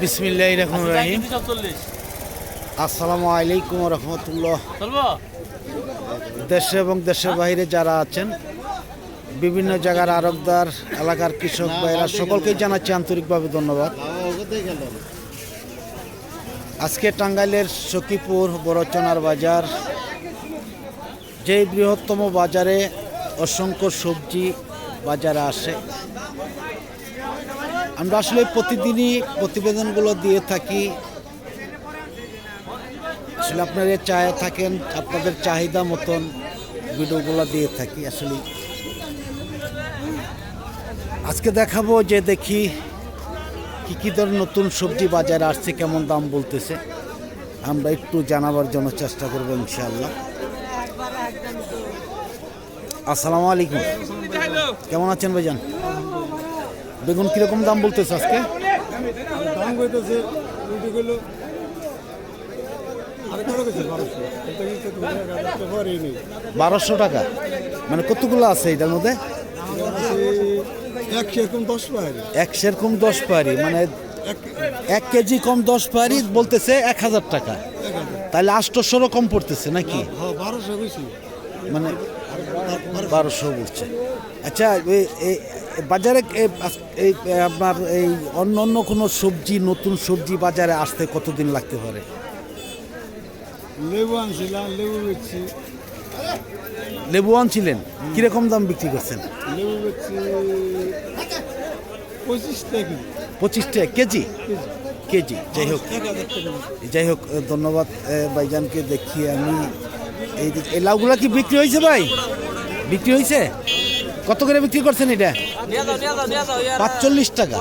বিসমিল্লাহ রহমান রাহিম। তিনশো চল্লিশ। আসসালামু আলাইকুম রহমতুল্লাহ। দেশে এবং দেশের বাইরে যারা আছেন বিভিন্ন জায়গার আরবদার এলাকার কৃষক ভাইরা সকলকেই জানাচ্ছি আন্তরিকভাবে ধন্যবাদ। আজকে টাঙ্গাইলের সখীপুর বড়চনার বাজার যে বৃহত্তম বাজারে অসংখ্য সবজি বাজারে আসে। আমরা আসলে প্রতিদিনই প্রতিবেদনগুলো দিয়ে থাকি। আসলে আপনারা চায় থাকেন, আপনাদের চাহিদা মতন ভিডিওগুলো দিয়ে থাকি আসলে। আজকে দেখাবো যে দেখি কি কি ধরনের নতুন সবজি বাজারে আসছে, কেমন দাম বলতেছে। আমরা একটু জানাবার জন্য চেষ্টা করব ইনশাআল্লাহ। আসসালামু আলাইকুম। কেমন আছেন ভাইজান? বেগুন কীরকম দাম বলতেছে আজকে? দাম কইতেছে বারোশো। বারোশো টাকা। মানে কতগুলো আছে এটার মধ্যে? এক সেরকম দশ পাহাড়ি। এক সেরকম দশ পারি মানে এক কেজি কম দশ পারি বলতেছে এক হাজার টাকা। তাহলে আষ্টশোরও কম পড়তেছে নাকি? হ্যাঁ বারোশো কইছি। মানে বারোশো। বলছে আচ্ছা বাজারে এই আপনার এই অন্য অন্য কোনো সবজি নতুন সবজি বাজারে আসতে কতদিন লাগতে পারে? লেবু আনছিলাম লেবু বেচছি। লেবু আনছিলেন? কীরকম দাম বিক্রি করছেন? লেবু বেচছি পঁচিশ টাকা পঁচিশ টাকা কেজি? কেজি। যাই হোক। যাই হোক ধন্যবাদ ভাইজানকে দেখি আমি। এই লাউগুলা কি বিক্রি হয়েছে ভাই? বিক্রি হয়েছে? কত করে বিক্রি করছেন এটা? পাঁচচল্লিশ টাকা।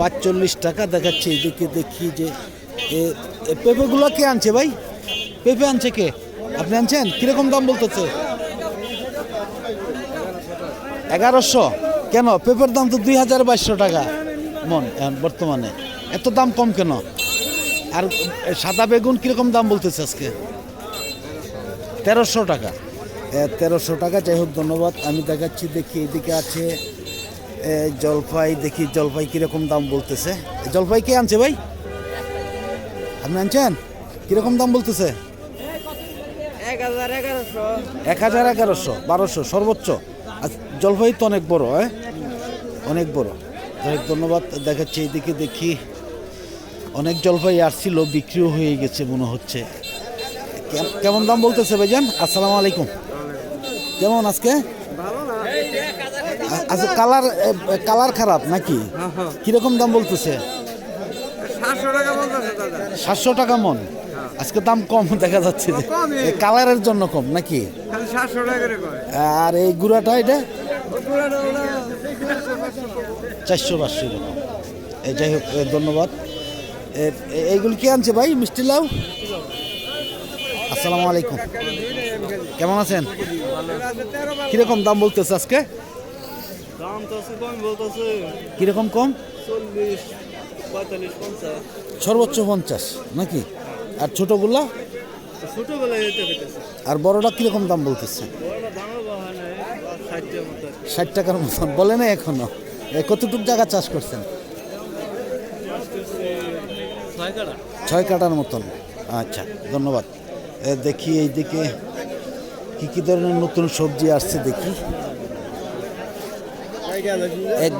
পাঁচচল্লিশ টাকা দেখাচ্ছে এদিকে দেখি যে পেঁপেগুলো কে আনছে ভাই? পেঁপে আনছে কে? আপনি আনছেন? কীরকম দাম বলতেছে? এগারোশো। কেন? পেঁপের দাম তো দুই হাজার বাইশশো টাকা। মন বর্তমানে। এত দাম কম কেন? আর সাদা বেগুন কীরকম দাম বলতেছে আজকে? তেরোশো টাকা। তেরোশো টাকা, যাই হোক, ধন্যবাদ। আমি দেখাচ্ছি, দেখি এদিকে আছে। জলপাই দেখি জলপাই কীরকম দাম বলতেছে। জলপাই কে আনছে ভাই? আপনি আনছেন? কীরকম দাম বলতেছে? এক হাজার এগারোশো। বারোশো সর্বোচ্চ। আর জলপাই তো অনেক বড় হ্যাঁ? অনেক বড়। হোক, ধন্যবাদ দেখাচ্ছি এইদিকে দেখি। অনেক জলপাই আসছিল বিক্রিও হয়ে গেছে মনে হচ্ছে। কেম- কেমন দাম বলতেছে ভাইজান? আসসালামু আলাইকুম। কেমন আজকে? আচ্ছা কালার কালার খারাপ নাকি? কীরকম দাম বলতেছে? সাতশো টাকা মন। আজকে দাম কম দেখা যাচ্ছে যে। কালারের জন্য কম নাকি? আর এই গুড়াটা এটা? চারশো পাঁচশো এরকম এই যাই হোক ধন্যবাদ। এইগুলো কি আনছে ভাই? মিষ্টি লাউ? আসসালামু আলাইকুম। কেমন আছেন? কীরকম দাম বলতেছে আজকে? দাম তো আছে কম বলতেছে কীরকম কম? চল্লিশ পঁয়তাল্লিশ পঞ্চাশ। সর্বোচ্চ পঞ্চাশ নাকি? আর ছোটোগুলা? ছোটবেলায় আর বড়টা কীরকম দাম বলতেছে? ষাট টাকার মতন বলে না এখনও। এ, কতটুক জায়গা চাষ করছেন? ছয় কাটার মতন। আচ্ছা ধন্যবাদ। এ, দেখি এইদিকে কি কি ধরনের নতুন সবজি আসছে দেখি।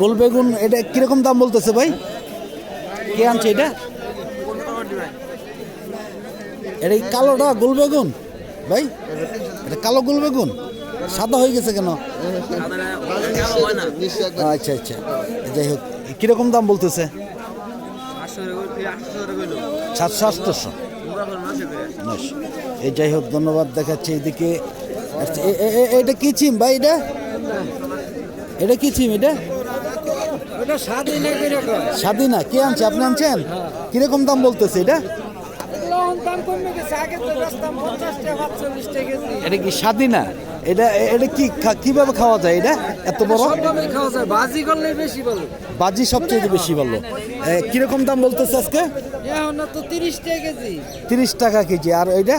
গোল বেগুন এটা কীরকম দাম বলতেছে ভাই? কে আনছে এটা? এটা কি কালোটা গোল বেগুন? ভাই এটা কালো গোল বেগুন? সাদা হয়ে গেছে কেন? আচ্ছা আচ্ছা। যাই হোক কীরকম দাম বলতেছে? সাতশো আটশোশো। এই যাই হোক ধন্যবাদ দেখাচ্ছে এইদিকে আচ্ছা, এটা কি চিম ভাই এটা? এটা কি চিম এটা? স্বাধীনা কে আনছে? আপনি আনছেন? কীরকম দাম বলতেছে এটা? এটা কি স্বাধীনা এটা এটা কি কীভাবে খাওয়া যায় এটা? এত বড়? খাওয়া যায়। ভাজি করলে বেশি ভালো। বাজি সবচেয়ে বেশি ভালো। কীরকম দাম বলতেছে আজকে? তো তিরিশ টাকা কেজি। তিরিশ টাকা কেজি। আর এটা?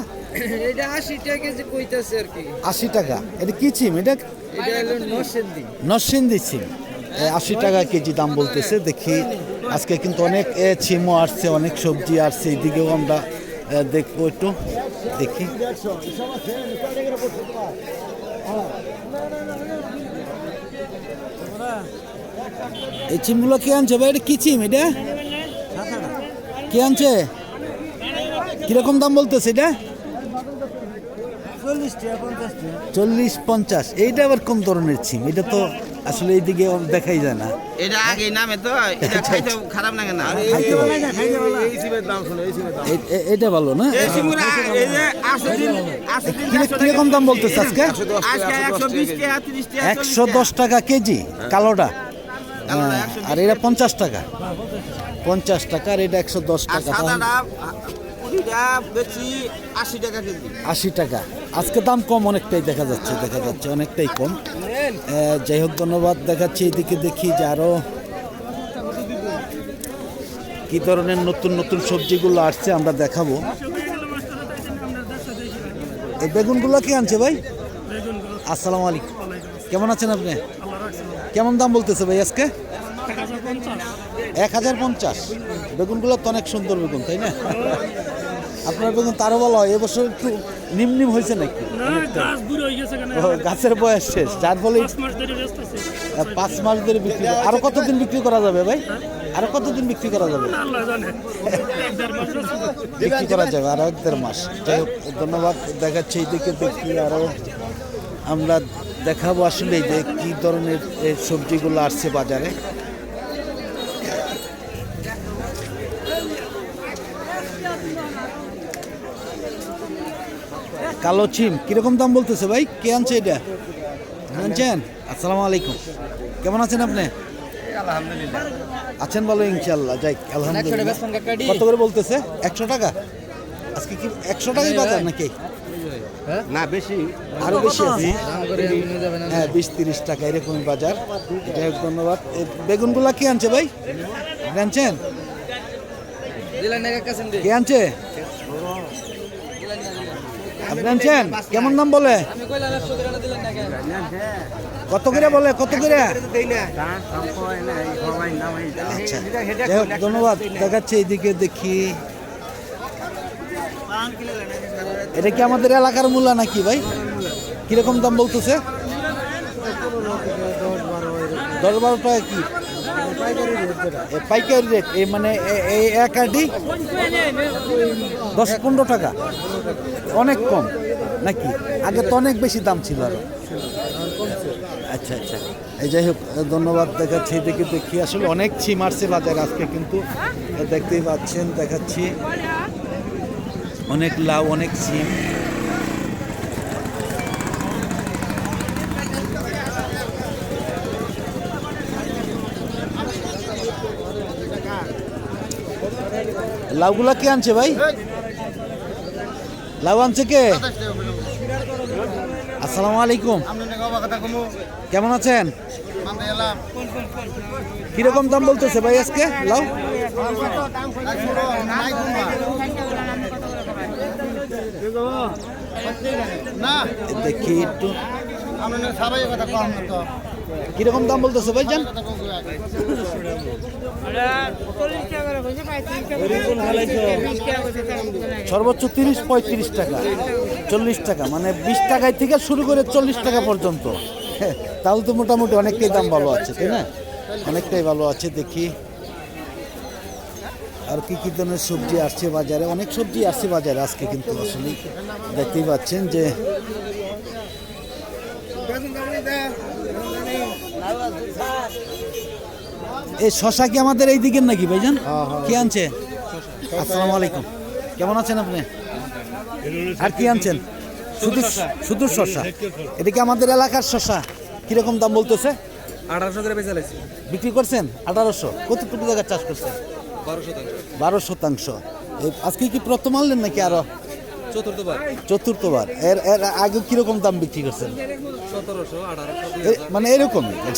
এটা আশি টাকা কেজি কইতাছে আর কি। আশি টাকা। এটা কি চিম এটা নরসিংদী। সিম আশি টাকা কেজি দাম বলতেছে দেখি আজকে কিন্তু অনেক এ, ছিমও আসছে অনেক সবজি আসছে এইদিকেও আমরা দেখব একটু দেখি। এই চিমগুলো কে আনছে ভাই? এটা কি চিম এটা? কে আনছে? কীরকম দাম বলতেছে এটা? চল্লিশ পঞ্চাশ। এইটা আবার কোন ধরনের ছিম? এটা তো আসলে এইদিকে দেখাই যায় না। এটা আগে নামে তো এটা খাইতে খারাপ লাগে না। এটা ভালো না? এই যে দিন দিন দাম বলতেছে আজকে? আজকে একশো বিশ টাকা টাকা দশ কেজি কালোটা। হ্যাঁ, আর এটা পঞ্চাশ টাকা। পঞ্চাশ টাকা আর এটা একশো দশ আর টাকা আশি টাকা আজকে দাম কম, অনেকটাই দেখা যাচ্ছে দেখা যাচ্ছে, অনেকটাই কম। যাই হোক, ধন্যবাদ দেখাচ্ছি, এদিকে দেখি যে আরও কি ধরনের নতুন নতুন সবজিগুলো আসছে, আমরা দেখাবো। এই বেগুনগুলো কি আনছে ভাই? আসসালামু আলাইকুম। কেমন আছেন আপনি? কেমন দাম বলতেছে ভাই আজকে? এক হাজার পঞ্চাশ। বেগুনগুলো তো অনেক সুন্দর বেগুন, তাই না? আপনার বেগুন তারও বলা হয় এবছর একটু নিম নিম হয়েছে নাকি? হয়ে গাছের বয়স শেষ যার ফলে পাঁচ মাস ধরে মাস বিক্রি করা- আরও কতদিন বিক্রি করা যাবে ভাই? আরও কতদিন বিক্রি করা যাবে। বিক্রি করা যাবে আরও এক দেড় মাস। যাই হোক ধন্যবাদ দেখাচ্ছে এইদিকে দেখি আরও আমরা দেখাবো আসলে যে কি ধরনের এই সবজিগুলো আসছে বাজারে। কালো চিম কীরকম দাম বলতেছে ভাই? কে আনছে এটা? আনছেন? আসসালামু আলাইকুম। কেমন আছেন আপনি? আছেন ভালো ইনশাল্লাহ যাই আলহামদুলিল্লাহ। কত করে বলতেছে? একশো টাকা? আজকে কি একশো টাকাই বাজার নাকি? না বেশি। আরও বেশি আছে? হ্যাঁ বিশ তিরিশ টাকা এরকমই বাজার। যাই হোক ধন্যবাদ। বেগুনগুলা কি আনছে ভাই? আনছেন? কে আনছে? আপনি কেমন দাম বলে? কত করে বলে? কত করে? আচ্ছা যাই হোক, ধন্যবাদ। দেখাচ্ছে এইদিকে দেখি। এটা কি আমাদের এলাকার মূল্য নাকি ভাই? কীরকম দাম বলতেছে? দশ বারো টাকা কি? পাইকারি রেট এই মানে এই এক আটি দশ পনেরো টাকা। অনেক কম, নাকি? আগে তো অনেক বেশি দাম ছিল আরও। আচ্ছা আচ্ছা। এই যাই হোক, ধন্যবাদ দেখাচ্ছি, দেখে, দেখি। আসলে অনেক ছিম আসছে বাজারে আজকে, কিন্তু দেখতেই পাচ্ছেন, দেখাচ্ছি। অনেক লাউ, অনেক সিম লাউগুলা কে আনছে ভাই? লাউ আনছে কে? আসসালামু আলাইকুম। কেমন আছেন? কীরকম দাম বলতেছে ভাই আজকে লাউ? দেখি একটু। কীরকম দাম বলতেছে ভাই জান? সর্বোচ্চ তিরিশ, পঁয়ত্রিশ টাকা, চল্লিশ টাকা মানে বিশ টাকায় থেকে শুরু করে চল্লিশ টাকা পর্যন্ত। তাহলে তো মোটামুটি অনেকটাই দাম ভালো আছে, তাই না? অনেকটাই ভালো আছে, দেখি। আর কি কী ধরনের সবজি আসছে বাজারে? অনেক সবজি আসছে বাজারে আজকে কিন্তু আসলে। দেখতেই পাচ্ছেন যে এই শশা কি আমাদের এই দিকের নাকি ভাইজান? কি আনছে? আসসালামু আলাইকুম। কেমন আছেন আপনি? আর কি আনছেন? শুধু শুধু শশা। এটা কি আমাদের এলাকার শশা? কীরকম দাম বলতেছে? আঠারোশো করে বেচা লাগছে বিক্রি করছেন? আঠারোশো। কতটুকু জায়গা চাষ করছেন? বারো শতাংশ। বারো শতাংশ। এই আজকে কি প্রথম আনলেন নাকি আরও? চতুর্থবার। চতুর্থবার। এর এর আগে কীরকম দাম বিক্রি করছেন? সতেরোশো আঠারোশো মানে এরকমই। এই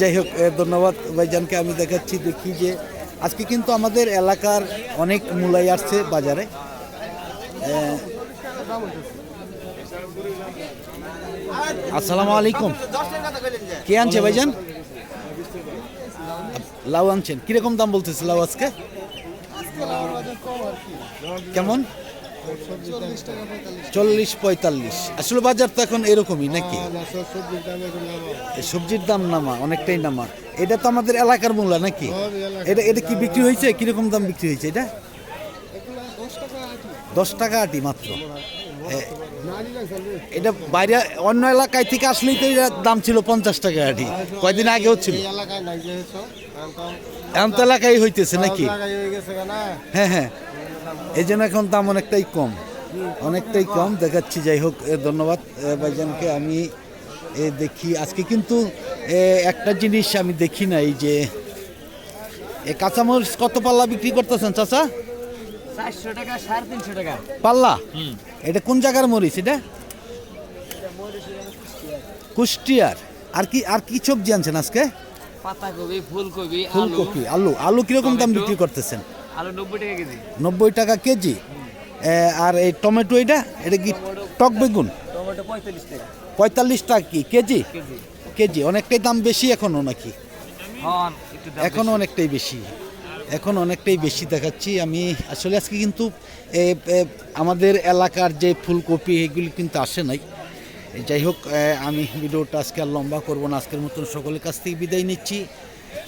যাই হোক ধন্যবাদ ভাইজানকে। আমি দেখাচ্ছি, দেখি যে আজকে কিন্তু আমাদের এলাকার অনেক মূলাই আসছে বাজারে। আসসালামু আলাইকুম। কে আনছে ভাইজান? লাউ আনছেন। কীরকম দাম বলতেছে লাউ আজকে? কেমন? চল্লিশ পঁয়তাল্লিশ। আসলে বাজার তো এখন এরকমই নাকি? সবজির দাম নামা। অনেকটাই নামা। এটা তো আমাদের এলাকার মূল্য নাকি? এটা এটা কি বিক্রি হয়েছে? কীরকম দাম বিক্রি হয়েছে এটা? দশ টাকা আটি। মাত্র। এটা বাইরে অন্য এলাকায় থেকে আসলেই তো এটার দাম ছিল পঞ্চাশ টাকা আটি। কয়দিন আগেও ছিল এখন তো এলাকায় হইতেছে নাকি? হ্যাঁ হ্যাঁ। এই জন্য এখন দাম অনেকটাই কম। অনেকটাই কম। দেখাচ্ছি যাই হোক ধন্যবাদ ভাইজানকে। আমি দেখি আজকে কিন্তু একটা জিনিস আমি দেখি নাই যে এ কাঁচামরিচ কত পাল্লা বিক্রি করতেছেন চাচা? চারশো টাকা সাড়ে তিনশো টাকা। পাল্লা? এটা কোন জায়গার মরিচ এটা? কুষ্টিয়ার। আর কি আর কি সবজি আনছেন আজকে? পাতাকপি ফুলকপি ফুলকপি আলু। আলু কীরকম দাম বিক্রি করতেছেন? আলু নব্বই টাকা কেজি। নব্বই টাকা কেজি? আর এই টমেটো এটা? এটা কি টক বেগুন? টমেটো পঁয়তাল্লিশ টাকা। পঁয়তাল্লিশ টাকা কি? কেজি? কেজি। অনেকটাই দাম বেশি এখনও নাকি? হন একটু দাম এখন অনেকটাই বেশি। এখন অনেকটাই বেশি দেখাচ্ছি। আমি আসলে আজকে কিন্তু আমাদের এলাকার যে ফুলকপি এগুলি কিন্তু আসে নাই। যাই হোক আমি ভিডিওটা আজকে আর লম্বা করব না। আজকের মতন সকলের কাছ থেকে বিদায় নিচ্ছি।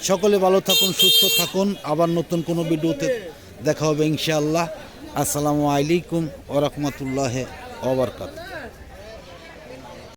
সকলে ভালো থাকুন, সুস্থ থাকুন। আবার নতুন কোনো ভিডিওতে দেখা হবে ইনশাআল্লাহ। আসসালামু আলাইকুম ওরহমতুল্লাহ ওবরকাত